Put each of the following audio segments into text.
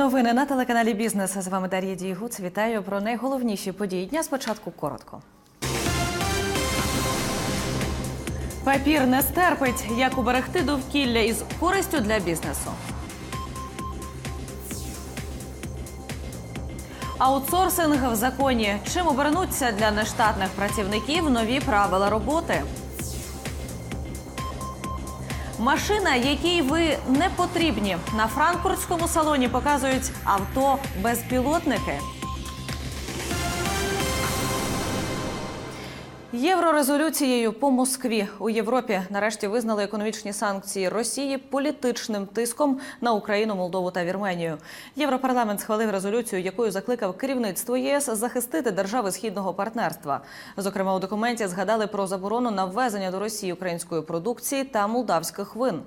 Новини на телеканалі Бізнес. З вами Дар'я Дієгуц. Вітаю про найголовніші події дня. Спочатку коротко. Папір не стерпить. Як уберегти довкілля із користю для бізнесу. Аутсорсинг в законі. Чим обернуться для нештатних працівників нові правила роботи? Машина, якій ви не потрібні. На франкфуртському салоні показують авто безпілотники. Єврорезолюцією по Москві у Європі нарешті визнали економічні санкції Росії політичним тиском на Україну, Молдову та Вірменію. Європарламент схвалив резолюцію, якою закликав керівництво єС захистити держави східного партнерства. Зокрема, у документі згадали про заборону на ввезення до Росії української продукції та молдавських вин.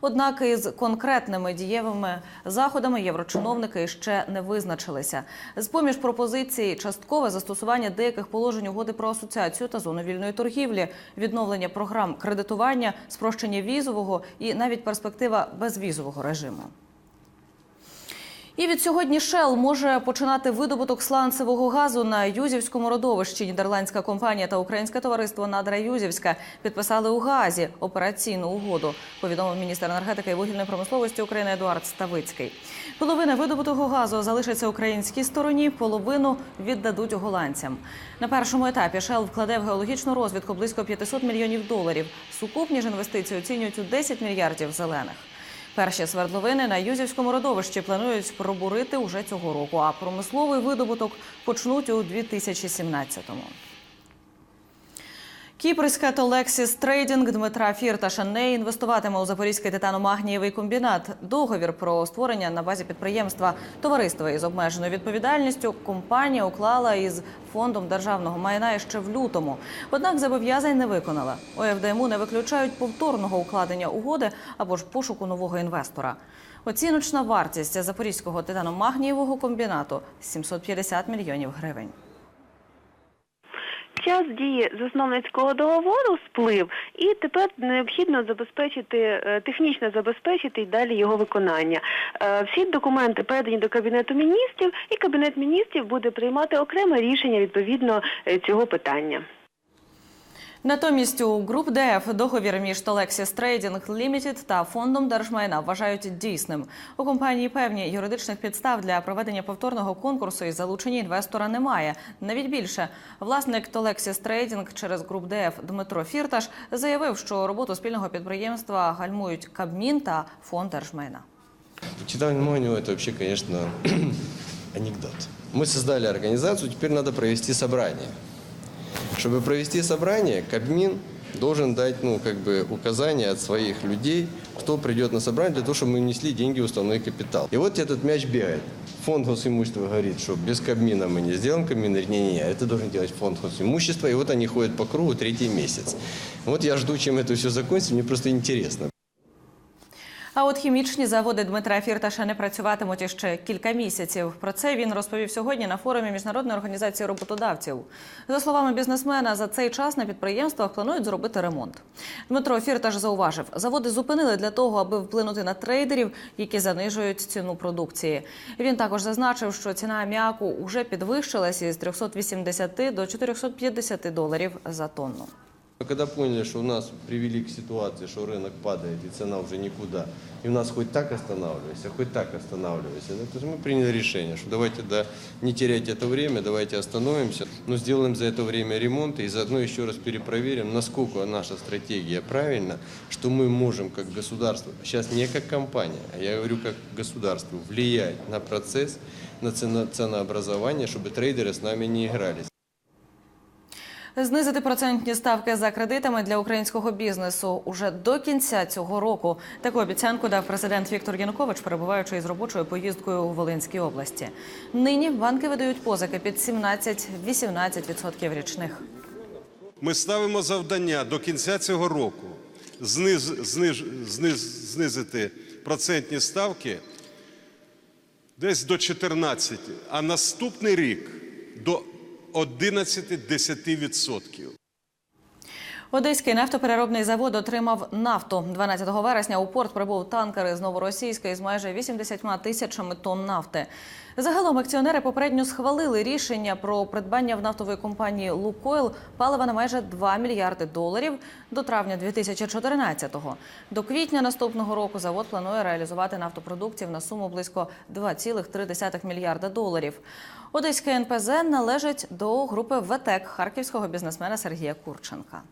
Однак із конкретними дієвими заходами єврочиновники ще не визначилися. З поміж пропозицій часткове застосування деяких положень угоди про асоціацію та зону вільної торгівлі, відновлення програм кредитування, спрощення візового і навіть перспектива безвізового режиму. І від сьогодні Shell може починати видобуток сланцевого газу на Юзівському родовищі. Нідерландська компанія та українське товариство Надра Юзівська підписали у Газі операційну угоду. Повідомив міністр енергетики і вугільної промисловості України Едуард Ставицький. Половина видобутого газу залишиться українській стороні, половину віддадуть голландцям. На першому етапі Shell вкладе в геологічну розвідку близько 500 мільйонів доларів. Сукупні ж інвестиції оцінюють у 10 мільярдів зелених. Перші свердловини на Юзівському родовищі планують пробурити уже цього року, а промисловий видобуток почнуть у 2017-му. Кіпрська Толексіс Трейдінг Дмитра Фірташа не інвестуватиме у Запорізький титаномагнієвий комбінат. Договір про створення на базі підприємства товариства із обмеженою відповідальністю компанія уклала із фондом державного майна ще в лютому. Однак зобов'язань не виконала. У ФДМУ не виключають повторного укладення угоди або ж пошуку нового інвестора. Оціночна вартість запорізького титаномагнієвого комбінату 750 мільйонів гривень. Час дії засновницького договору сплив, і тепер необхідно забезпечити е, технічно забезпечити і далі його виконання. Е, Всі документи передані до кабінету міністрів, і кабінет міністрів буде приймати окреме рішення відповідно е, цього питання. Натомість у Груп ДФ договір між Толексіс Трейдінг Лімітед та фондом держмайна вважають дійсним. У компанії певні юридичних підстав для проведення повторного конкурсу і залучення інвестора немає. Навіть більше власник Толексіс Трейдінг через Груп ДФ Дмитро Фірташ заявив, що роботу спільного підприємства гальмують Кабмін та фонд держмайна. Читание Моню это вообще, конечно, анекдот. Мы создали организацию, теперь надо провести собрание. Чтобы провести собрание, Кабмин должен дать, ну, как бы, указания от своих людей, кто придет на собрание, для того, чтобы мы внесли деньги в уставной капитал. И вот этот мяч бегает. Фонд госимущества говорит, что без Кабмина мы не сделаем. Кабмин говорит, не-не-не, это должен делать фонд госимущества. И вот они ходят по кругу третий месяц. Вот я жду, чем это все закончится, мне просто интересно. А от хімічні заводи Дмитра Фірташа не працюватимуть іще кілька місяців. Про це він розповів сьогодні на форумі міжнародної організації роботодавців. За словами бізнесмена, за цей час на підприємствах планують зробити ремонт. Дмитро Фірташ зауважив, заводи зупинили для того, аби вплинути на трейдерів, які занижують ціну продукції. Він також зазначив, що ціна аміаку вже підвищилася із 380 до 450 доларів за тонну. Когда поняли, что у нас привели к ситуации, что рынок падает и цена уже никуда, и у нас хоть так останавливайся, хоть так останавливайся, то мы приняли решение, что давайте да, не терять это время, давайте остановимся, но сделаем за это время ремонт и заодно еще раз перепроверим, насколько наша стратегия правильна, что мы можем как государство, сейчас не как компания, а я говорю как государство, влиять на процесс, на цено- ценообразование, чтобы трейдеры с нами не игрались. Знизити процентні ставки за кредитами для українського бізнесу уже до кінця цього року. Таку обіцянку дав президент Віктор Янукович, перебуваючи із робочою поїздкою у Волинській області. Нині банки видають позики під 17-18% річних. Ми ставимо завдання до кінця цього року зниз, зниж, зниз, знизити процентні ставки десь до 14, а наступний рік до 11-10%. Одеський нафтопереробний завод отримав нафту. 12 вересня у порт прибув танкер із новоросійська із майже 80 тисячами тонн нафти. Загалом акціонери попередньо схвалили рішення про придбання в нафтової компанії «Лукойл» палива на майже 2 мільярди доларів до травня 2014-го. До квітня наступного року завод планує реалізувати нафтопродуктів на суму близько 2,3 мільярда доларів. Одеське НПЗ належить до групи ВТЕК харківського бізнесмена Сергія Курченка.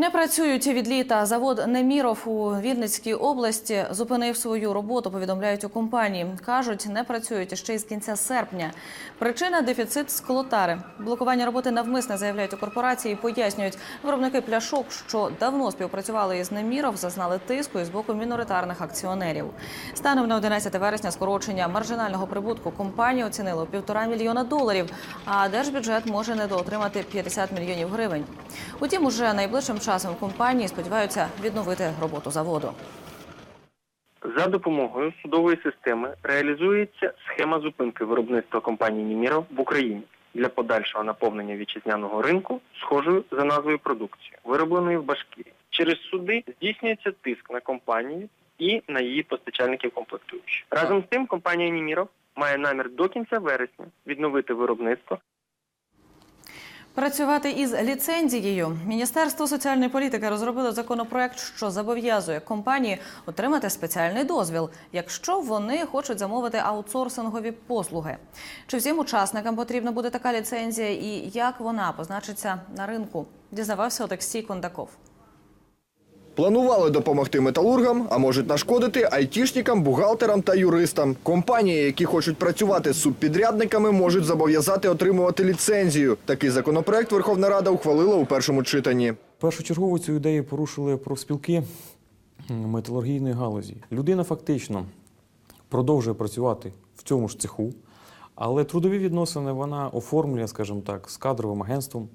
Не працюють від літа. Завод Неміров у Вінницькій області зупинив свою роботу. Повідомляють у компанії. кажуть, не працюють ще й з кінця серпня. Причина дефіцит склотари. Блокування роботи навмисне заявляють у корпорації. Пояснюють виробники пляшок, що давно співпрацювали із Неміров, зазнали тиску із боку міноритарних акціонерів. Станом на 11 вересня скорочення маржинального прибутку компанії оцінили у півтора мільйона доларів. А держбюджет може недоотримати 50 мільйонів гривень. Утім, уже найближчим часом компанії сподіваються відновити роботу заводу. За допомогою судової системи реалізується схема зупинки виробництва компанії Німіров в Україні для подальшого наповнення вітчизняного ринку схожою за назвою продукції, виробленої в Башкірі. Через суди здійснюється тиск на компанію і на її постачальників комплектуючих. Разом з тим, компанія Німіров має намір до кінця вересня відновити виробництво Працювати із ліцензією Міністерство соціальної політики розробило законопроект, що зобов'язує компанії отримати спеціальний дозвіл, якщо вони хочуть замовити аутсорсингові послуги. Чи всім учасникам потрібна буде така ліцензія, і як вона позначиться на ринку? Дізнавався Олексій Кондаков. Планували допомогти металургам, а можуть нашкодити айтішникам, бухгалтерам та юристам. Компанії, які хочуть працювати з субпідрядниками, можуть зобов'язати отримувати ліцензію. Такий законопроект Верховна Рада ухвалила у першому читанні. Першочергово цю ідею порушили профспілки металургійної галузі. Людина фактично продовжує працювати в цьому ж цеху, але трудові відносини вона оформлює, скажімо так, з кадровим агентством,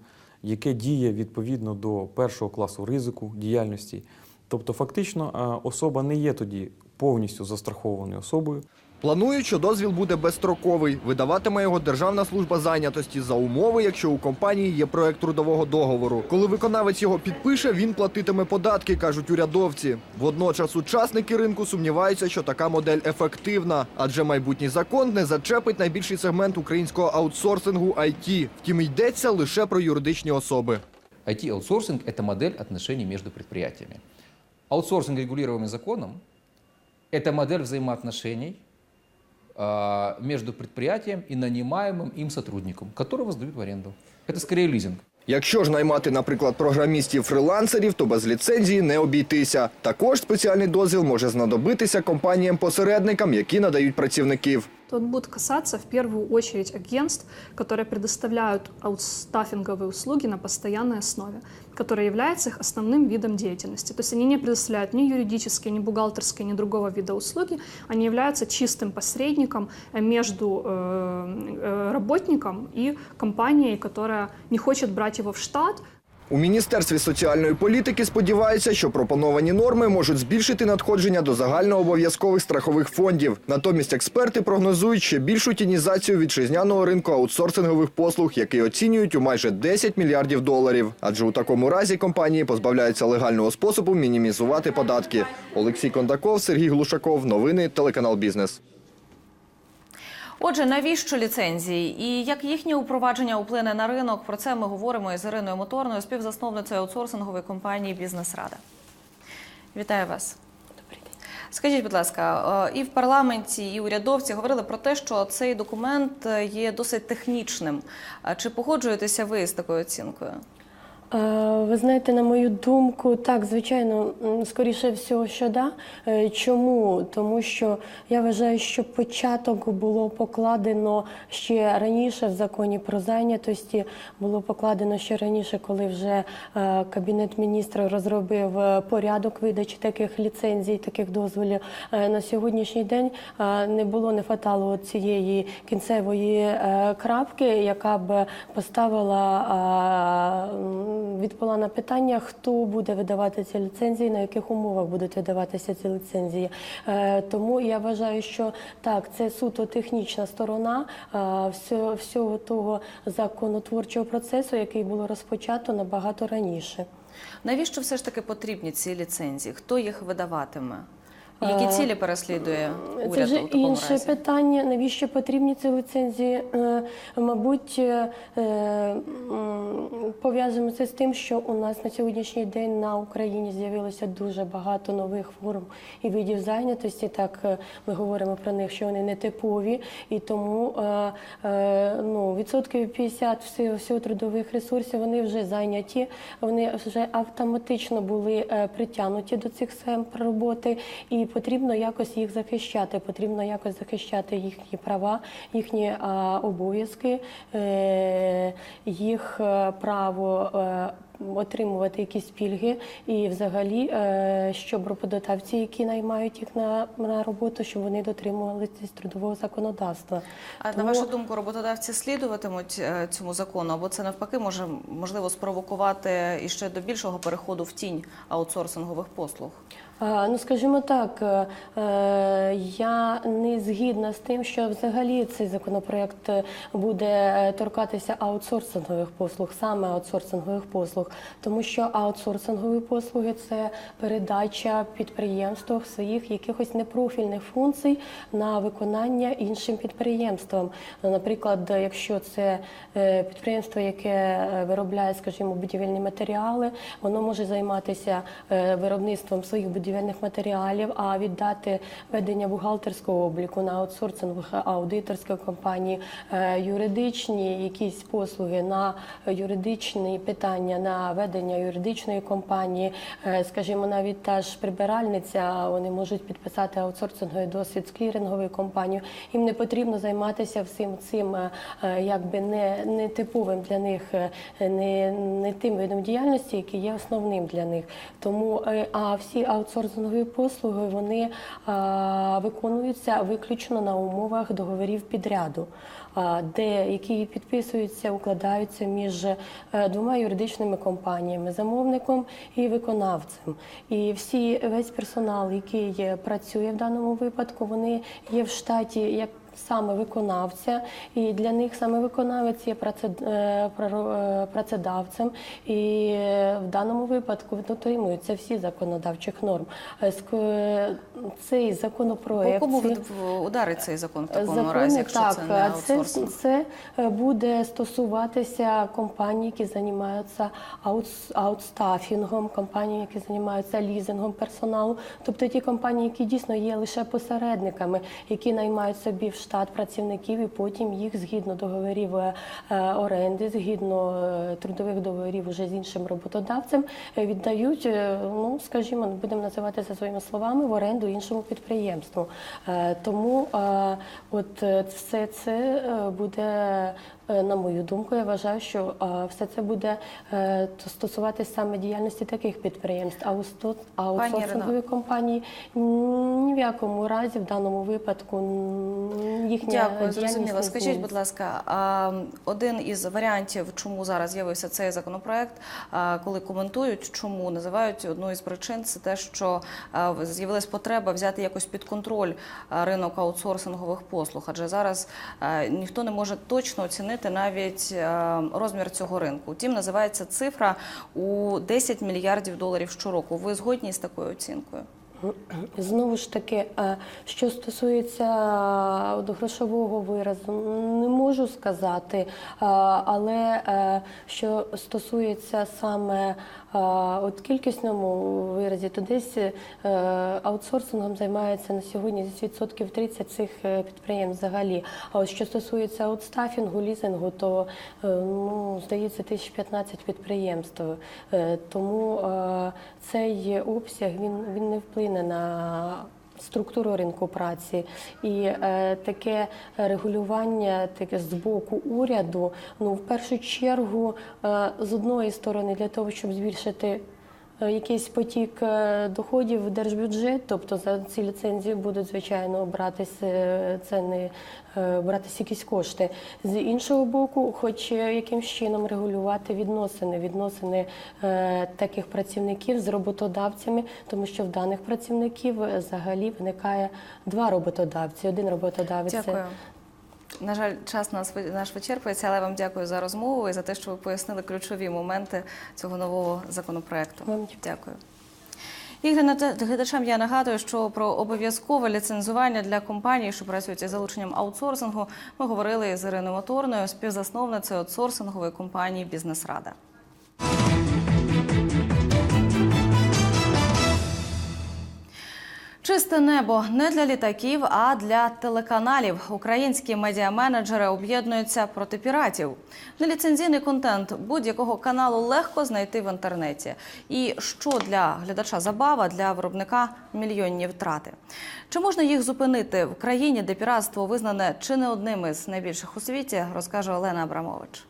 яке діє відповідно до першого класу ризику діяльності. Тобто, фактично, особа не є тоді повністю застрахованою особою. Планують, що дозвіл буде безстроковий. Видаватиме його Державна служба зайнятості за умови, якщо у компанії є проект трудового договору. Коли виконавець його підпише, він платитиме податки, кажуть урядовці. Водночас учасники ринку сумніваються, що така модель ефективна, адже майбутній закон не зачепить найбільший сегмент українського аутсорсингу IT. Втім, йдеться лише про юридичні особи. IT-аутсорсинг – это модель отношений между предприятиями. Аутсорсинг, регулируемый законом, это модель взаимоотношений а, между предприятием и нанимаемым им сотрудником, которого сдают в аренду. Это скорее лизинг. Якщо ж наймати, наприклад, програмістів-фрилансерів, то без ліцензії не обійтися. Також спеціальний дозвіл може знадобитися компаніям-посередникам, які надають працівників. То он будет касаться в первую очередь агентств, которые предоставляют аутстаффинговые услуги на постоянной основе, которая является их основным видом деятельности. То есть они не предоставляют ни юридические, ни бухгалтерские, ни другого вида услуги, они являются чистым посредником э, между э, э, работником и компанией, которая не хочет брать его в штат, У Міністерстві соціальної політики сподіваються, що пропоновані норми можуть збільшити надходження до загальнообов'язкових страхових фондів. Натомість експерти прогнозують ще більшу тінізацію вітчизняного ринку аутсорсингових послуг, який оцінюють у майже 10 мільярдів доларів. Адже у такому разі компанії позбавляються легального способу мінімізувати податки. Олексій Кондаков, Сергій Глушаков. Новини телеканал Бізнес. Отже, навіщо ліцензії і як їхнє упровадження вплине на ринок? Про це ми говоримо із Іриною Моторною, співзасновницею аутсорсингової компанії Бізнесрада. Вітаю вас. Скажіть, будь ласка, е, і в парламенті, і урядовці говорили про те, що цей документ е, є досить технічним. Чи погоджуєтеся ви з такою оцінкою? Е, Ви знаєте, на мою думку, так, звичайно, скоріше всього, що да. Е, Чому? Тому що я вважаю, що початок було покладено ще раніше в законі про зайнятості. Було покладено ще раніше, коли вже е, Кабінет міністрів розробив порядок видачі таких ліцензій, таких дозволів. На сьогоднішній день не було, не фатало цієї кінцевої крапки, яка б поставила відповіла на питання, хто буде видавати ці ліцензії, на яких умовах будуть видаватися ці ліцензії. Е, Тому я вважаю, що так, це суто технічна сторона е, всього, того законотворчого процесу, який було розпочато набагато раніше. Навіщо все ж таки потрібні ці ліцензії? Хто їх видаватиме? Які цілі переслідує уряд Це вже у такому інше разі? питання. Навіщо потрібні ці ліцензії? Е, Мабуть, е, пов'язуємо це з тим, що у нас на сьогоднішній день на Україні з'явилося дуже багато нових форм і видів зайнятості. Так е, ми говоримо про них, що вони не типові, і тому ну, відсотків 50 всього, всього трудових ресурсів вони вже зайняті, вони вже автоматично були притягнуті до цих схем роботи, і потрібно якось їх захищати. Потрібно якось захищати їхні права, їхні обов'язки, е, їх е, право. е, Отримувати якісь пільги і, взагалі, щоб роботодавці, які наймають їх на, на роботу, щоб вони дотримувалися трудового законодавства. А на вашу думку, роботодавці слідуватимуть цьому закону, або це навпаки може можливо спровокувати і ще до більшого переходу в тінь аутсорсингових послуг? Ну, скажімо так, е, е, я не згідна з тим, що взагалі цей законопроект буде е, торкатися аутсорсингових послуг, саме аутсорсингових послуг, тому що аутсорсингові послуги це передача підприємствам своїх якихось непрофільних функцій на виконання іншим підприємствам. Наприклад, якщо це підприємство, яке виробляє, скажімо, будівельні матеріали, воно може займатися виробництвом своїх будівельних матеріалів, а віддати ведення бухгалтерського обліку на аутсорсинг аудиторської компанії, е, юридичні якісь послуги на юридичні питання на ведення юридичної компанії, Е, скажімо, навіть та ж прибиральниця, вони можуть підписати аутсорсинговий досвід з кліринговою компанією. Їм не потрібно займатися всім цим, е, якби не, не типовим для них, не, не тим видом діяльності, який є основним для них. Тому а всі аутсорсингові послуги вони а, виконуються виключно на умовах договорів підряду, а, де які підписуються, укладаються між е, двома юридичними компаніями, замовником і виконавцем. І всі весь персонал, який е, працює в даному випадку, вони є в штаті як. Саме виконавця, і для них саме виконавець є е, е, працедавцем, і е, в даному випадку дотримуються всі законодавчих норм. Ск- е, По законопроект кому ударить цей закон в такому Закони, разі, якщо так, це не аутсорсинг? це е, буде стосуватися компаній, які займаються аутстафінгом, компаній, які займаються лізингом персоналу, тобто ті компанії, які дійсно є лише посередниками, які наймають собі в штат працівників і потім їх згідно договорів е, е, оренди, згідно е, трудових договорів уже з іншим роботодавцем, віддають, ну скажімо, будемо називати це своїми словами, в оренду іншому підприємству. Тому от все це буде, на мою думку, я вважаю, що е, все це буде е, стосуватися саме діяльності таких підприємств. А а аутсорсингові компанії ні в якому разі в даному випадку їхня Дякую, зрозуміло. Скажіть, будь ласка, один із варіантів, чому зараз з'явився цей законопроект, коли коментують, чому називають одну із причин, це те, що з'явилась потреба взяти якось під контроль ринок аутсорсингових послуг. Адже зараз ніхто не може точно оцінити навіть а, розмір цього ринку. Втім, називається цифра у 10 мільярдів доларів щороку. Ви згодні з такою оцінкою? Знову ж таки, е, що стосується е, грошового виразу, не можу сказати, е, але е, що стосується саме е, от кількісному виразі, то десь е, аутсорсингом займається на сьогодні десь відсотків 30 цих е, підприємств взагалі. А от що стосується аутстафінгу, лізингу, то е, ну, здається, 1015 підприємств. Тому цей обсяг він, він не вплине на структуру ринку праці. І е, таке регулювання таке з боку уряду, ну в першу чергу, е, з одної сторони, для того, щоб збільшити якийсь потік е, доходів в держбюджет, тобто за ці ліцензії будуть звичайно братися е, е, братися якісь кошти. З іншого боку, хоч е, якимсь чином регулювати відносини, відносини е, таких працівників з роботодавцями, тому що в даних працівників е, взагалі виникає два роботодавці. Один роботодавець. На жаль, час нас наш вичерпується, але я вам дякую за розмову і за те, що ви пояснили ключові моменти цього нового законопроекту. Вам Дякую. І гляда- глядачам я нагадую, що про обов'язкове ліцензування для компаній, що працюють із залученням аутсорсингу, ми говорили з Іриною Моторною, співзасновницею аутсорсингової компанії Бізнесрада. Чисте небо не для літаків, а для телеканалів. Українські медіаменеджери об'єднуються проти піратів. Неліцензійний контент будь-якого каналу легко знайти в інтернеті. І що для глядача забава, для виробника мільйонні втрати. Чи можна їх зупинити в країні, де піратство визнане чи не одним із найбільших у світі, розкаже Олена Абрамович.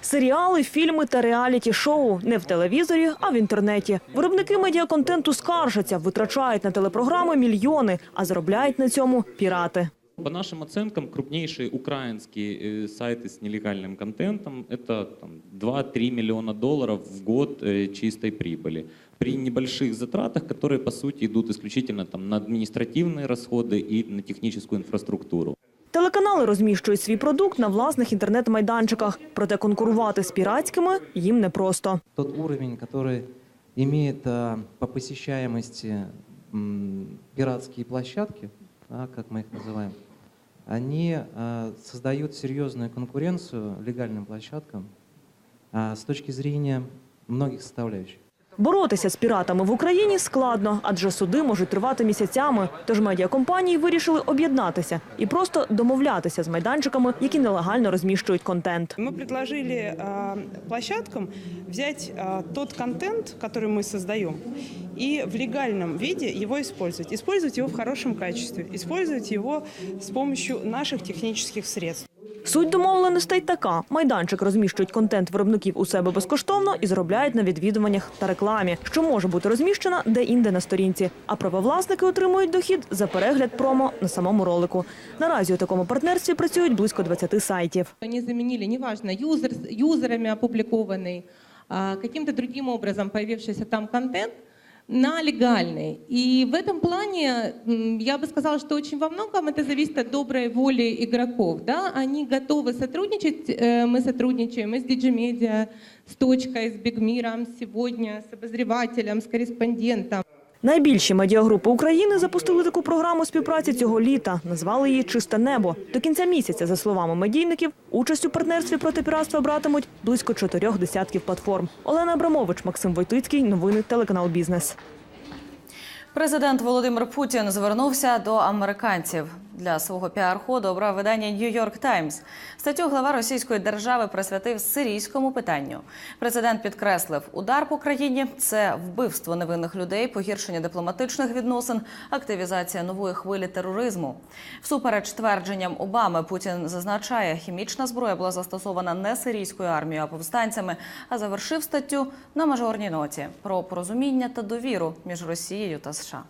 Серіали, фільми та реаліті-шоу не в телевізорі, а в інтернеті. Виробники медіаконтенту скаржаться, витрачають на телепрограми мільйони, а заробляють на цьому пірати. По нашим оценкам, крупнейшие украинские э, сайты с нелегальным контентом – это там, 2-3 миллиона долларов в год э, чистой прибыли. При небольших затратах, которые, по сути, идут исключительно там, на административные расходы и на техническую инфраструктуру. Телеканали розміщують свій продукт на власних інтернет-майданчиках. Проте конкурувати з піратськими їм непросто. тот уровень, который имеет а, по посещаемости м, пиратские площадки, да, как мы их называем, они а, создают серьезную конкуренцию легальным площадкам а, с точки зрения многих составляющих. Боротися з піратами в Україні складно, адже суди можуть тривати місяцями. Тож медіакомпанії вирішили об'єднатися і просто домовлятися з майданчиками, які нелегально розміщують контент. Мы предложили э, площадкам взять э, тот контент, который мы создаем, и в легальном виде его использовать. Использовать его в хорошем качестве, использовать его с помощью наших технических средств. Суть домовленостей така: майданчик розміщують контент виробників у себе безкоштовно і заробляють на відвідуваннях та рекламі, що може бути розміщена де-інде на сторінці. А правовласники отримують дохід за перегляд промо на самому ролику. Наразі у такому партнерстві працюють близько 20 сайтів. Они заменили, неважно, юзер, юзерами опубликованный, а, каким-то другим образом появившийся там контент на легальный. И в этом плане я бы сказала, что очень во многом это зависит от доброй воли игроков. Да? Они готовы сотрудничать, э, мы сотрудничаем и с Digimedia, с Точкой, с Бигмиром, сегодня с обозревателем, с корреспондентом. Найбільші медіагрупи України запустили таку програму співпраці цього літа. Назвали її Чисте небо. До кінця місяця, за словами медійників, участь у партнерстві проти піратства братимуть близько чотирьох десятків платформ. Олена Абрамович, Максим Войтицький. Новини телеканал Бізнес. Президент Володимир Путін звернувся до американців. Для свого піар-ходу обрав видання Нью-Йорк Таймс. Статтю глава російської держави присвятив сирійському питанню. Президент підкреслив, удар по країні це вбивство невинних людей, погіршення дипломатичних відносин, активізація нової хвилі тероризму. Всупереч твердженням Обами, Путін зазначає, хімічна зброя була застосована не сирійською армією, а повстанцями, а завершив статтю на мажорній ноті про порозуміння та довіру між Росією та США.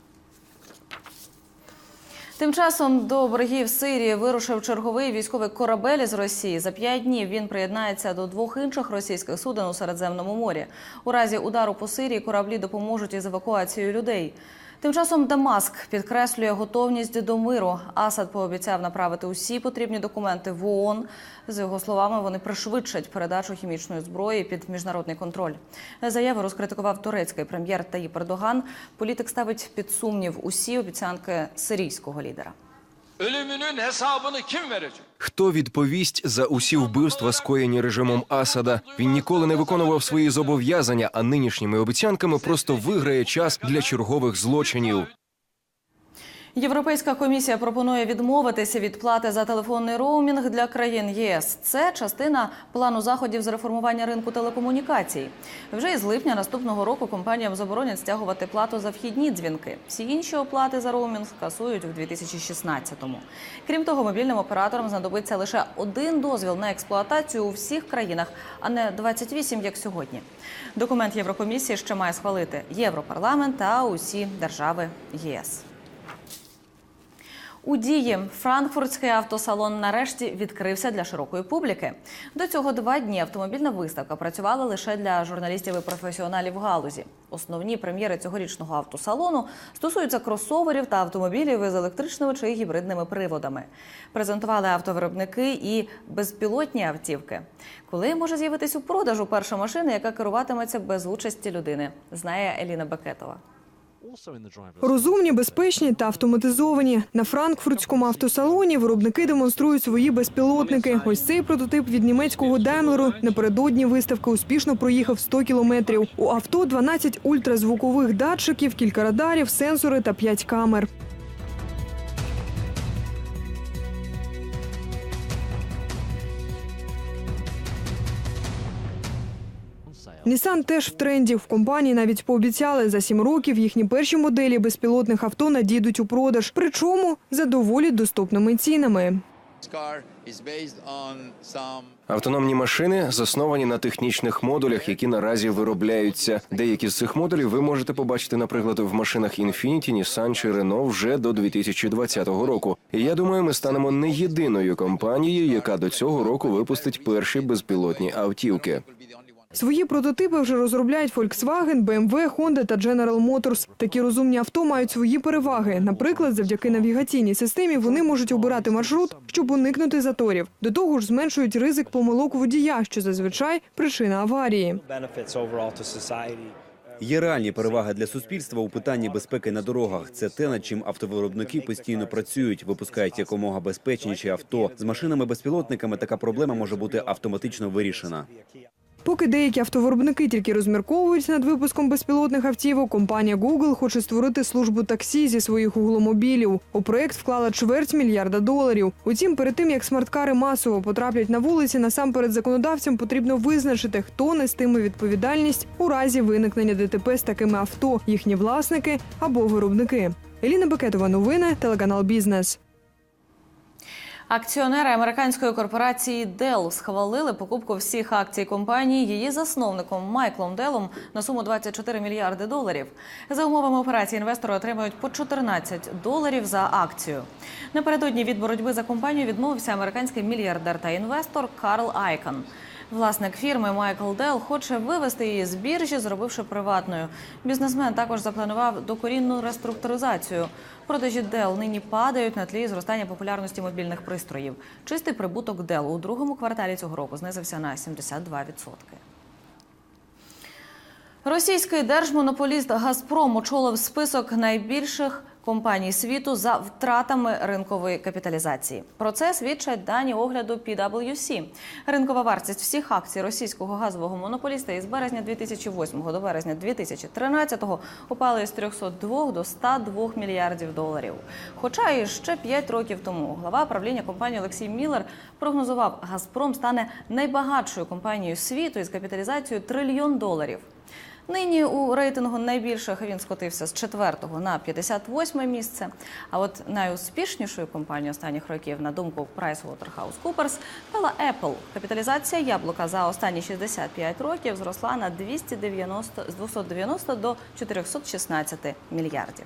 Тим часом до берегів Сирії вирушив черговий військовий корабель із Росії. За п'ять днів він приєднається до двох інших російських суден у Середземному морі. У разі удару по Сирії кораблі допоможуть із евакуацією людей. Тим часом Дамаск підкреслює готовність до миру. Асад пообіцяв направити усі потрібні документи в ООН. З його словами, вони пришвидшать передачу хімічної зброї під міжнародний контроль. Заяву розкритикував турецький прем'єр Таїп Ердоган. Політик ставить під сумнів усі обіцянки сирійського лідера. Ölümünün hesabını? Хто відповість за усі вбивства, скоєні режимом Асада? Він ніколи не виконував свої зобов'язання, а нинішніми обіцянками просто виграє час для чергових злочинів. Європейська комісія пропонує відмовитися від плати за телефонний роумінг для країн ЄС. Це частина плану заходів з реформування ринку телекомунікацій. Вже із липня наступного року компаніям заборонять стягувати плату за вхідні дзвінки. Всі інші оплати за роумінг скасують у 2016-му. Крім того, мобільним операторам знадобиться лише один дозвіл на експлуатацію у всіх країнах, а не 28, як сьогодні. Документ Єврокомісії ще має схвалити Європарламент та усі держави ЄС. У дії франкфуртський автосалон нарешті відкрився для широкої публіки. До цього два дні автомобільна виставка працювала лише для журналістів і професіоналів галузі. Основні прем'єри цьогорічного автосалону стосуються кросоверів та автомобілів із електричними чи гібридними приводами. Презентували автовиробники і безпілотні автівки. Коли може з'явитись у продажу перша машина, яка керуватиметься без участі людини, знає Еліна Бекетова. Розумні, безпечні та автоматизовані. На франкфуртському автосалоні виробники демонструють свої безпілотники. Ось цей прототип від німецького Даймлеру напередодні виставки успішно проїхав 100 кілометрів. У авто 12 ультразвукових датчиків, кілька радарів, сенсори та 5 камер. Нісан теж в тренді. В компанії навіть пообіцяли за сім років їхні перші моделі безпілотних авто надійдуть у продаж. Причому за доволі доступними цінами. Автономні машини засновані на технічних модулях, які наразі виробляються. Деякі з цих модулів ви можете побачити, наприклад, в машинах Infiniti, Nissan чи Renault вже до 2020 року. І я думаю, ми станемо не єдиною компанією, яка до цього року випустить перші безпілотні автівки. Свої прототипи вже розробляють Volkswagen, BMW, Honda та General Motors. Такі розумні авто мають свої переваги. Наприклад, завдяки навігаційній системі вони можуть обирати маршрут, щоб уникнути заторів. До того ж, зменшують ризик помилок водія, що зазвичай причина аварії. Є реальні переваги для суспільства у питанні безпеки на дорогах. Це те, над чим автовиробники постійно працюють, випускають якомога безпечніші авто. З машинами-безпілотниками така проблема може бути автоматично вирішена. Поки деякі автовиробники тільки розмірковують над випуском безпілотних автівок, компанія Google хоче створити службу таксі зі своїх угломобілів. У проект вклала чверть мільярда доларів. Утім, перед тим як смарткари масово потраплять на вулиці, насамперед законодавцям потрібно визначити, хто нестиме відповідальність у разі виникнення ДТП з такими авто, їхні власники або виробники. Еліна Бекетова, новини, телеканал Бізнес. Акціонери американської корпорації Dell схвалили покупку всіх акцій компанії її засновником Майклом Делом на суму 24 мільярди доларів. За умовами операції інвестори отримають по 14 доларів за акцію. Напередодні від боротьби за компанію відмовився американський мільярдер та інвестор Карл Айкон. Власник фірми Майкл Дел хоче вивести її з біржі, зробивши приватною. Бізнесмен також запланував докорінну реструктуризацію. Продажі Dell нині падають на тлі зростання популярності мобільних пристроїв. Чистий прибуток Dell у другому кварталі цього року знизився на 72%. Російський держмонополіст Газпром очолив список найбільших компаній світу за втратами ринкової капіталізації. Про це свідчать дані огляду PwC. Ринкова вартість всіх акцій російського газового монополіста із березня 2008 до березня 2013 упали з 302 до 102 мільярдів доларів. Хоча і ще 5 років тому глава правління компанії Олексій Міллер прогнозував, Газпром стане найбагатшою компанією світу із капіталізацією трильйон доларів. Нині у рейтингу найбільших він скотився з 4 на 58 місце. А от найуспішнішою компанією останніх років, на думку PricewaterhouseCoopers, стала Apple. Капіталізація яблука за останні 65 років зросла на 290, з 290 до 416 мільярдів.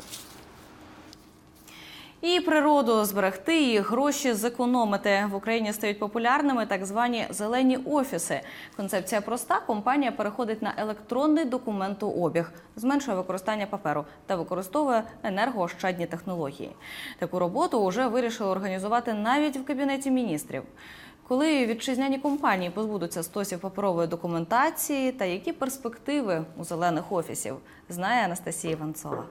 І природу зберегти, і гроші зекономити в Україні стають популярними так звані зелені офіси. Концепція проста. Компанія переходить на електронний документообіг, зменшує використання паперу та використовує енергоощадні технології. Таку роботу вже вирішили організувати навіть в кабінеті міністрів. Коли вітчизняні компанії позбудуться стосів паперової документації та які перспективи у зелених офісів, знає Анастасія Іванцова.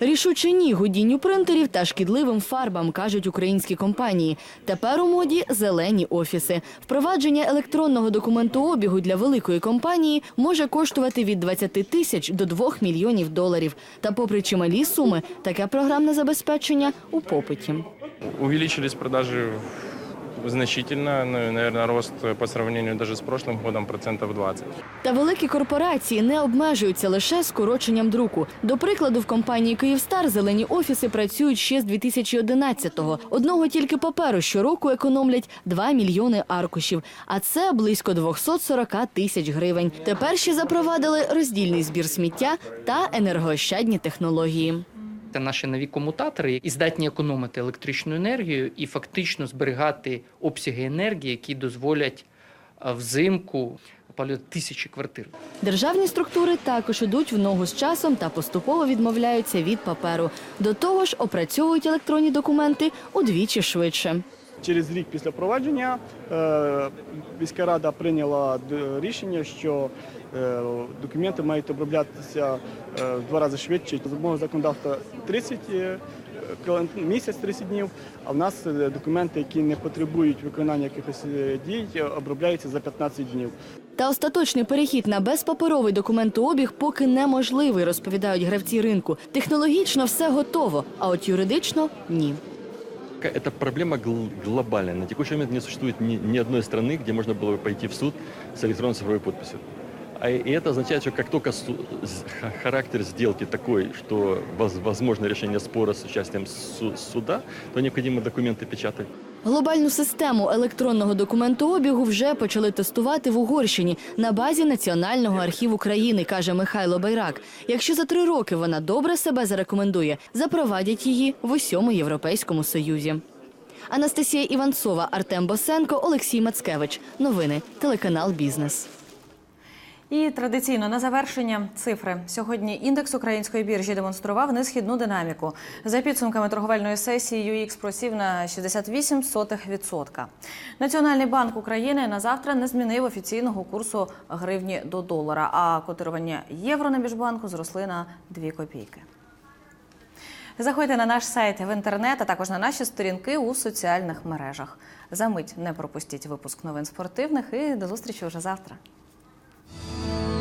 Рішуче ні гудінню принтерів та шкідливим фарбам, кажуть українські компанії. Тепер у моді зелені офіси. Впровадження електронного документообігу для великої компанії може коштувати від 20 тисяч до 2 мільйонів доларів. Та попри чималі суми, таке програмне забезпечення у попиті. Увеличились продажи значительно, ну, наверное, рост по сравнению даже с прошлым годом процентов 20. Та великі корпорації не обмежуються лише скороченням друку. До прикладу, в компанії Київстар зелені офіси працюють ще з 2011-го. Одного тільки паперу щороку економлять 2 мільйони аркушів, а це близько 240 тисяч гривень. Тепер ще запровадили роздільний збір сміття та енергоощадні технології. Це наші нові комутатори і здатні економити електричну енергію і фактично зберігати обсяги енергії, які дозволять е, взимку опалювати тисячі квартир. Державні структури також ідуть в ногу з часом та поступово відмовляються від паперу. До того ж, опрацьовують електронні документи удвічі швидше. Через рік після провадження е, міська рада прийняла рішення, що е, документи мають оброблятися е, в два рази швидше. За мого законодавства 30 е, кален- місяць 30 днів, а в нас документи, які не потребують виконання якихось дій, обробляються за 15 днів. Та остаточний перехід на безпаперовий документообіг поки неможливий, розповідають гравці ринку. Технологічно все готово, а от юридично ні. Это проблема гл- глобальная. На текущий момент не существует ни, ни одной страны, где можно было бы пойти в суд с электронной цифровой подписью. А и это означает, что как только характер сделки такой, что воз- возможно решение спора с участием су- суда, то необходимо документы печатать. Глобальну систему електронного документообігу вже почали тестувати в Угорщині на базі Національного архіву країни, каже Михайло Байрак. Якщо за три роки вона добре себе зарекомендує, запровадять її в усьому Європейському Союзі. Анастасія Іванцова, Артем Босенко, Олексій Мацкевич. Новини телеканал Бізнес. І традиційно на завершення цифри. Сьогодні індекс української біржі демонстрував несхідну динаміку. За підсумками торговельної сесії UX просів на 68%. Національний банк України на завтра не змінив офіційного курсу гривні до долара, а котирування євро на міжбанку зросли на 2 копійки. Заходьте на наш сайт в інтернет, а також на наші сторінки у соціальних мережах. Замить не пропустіть випуск новин спортивних і до зустрічі вже завтра. Bye.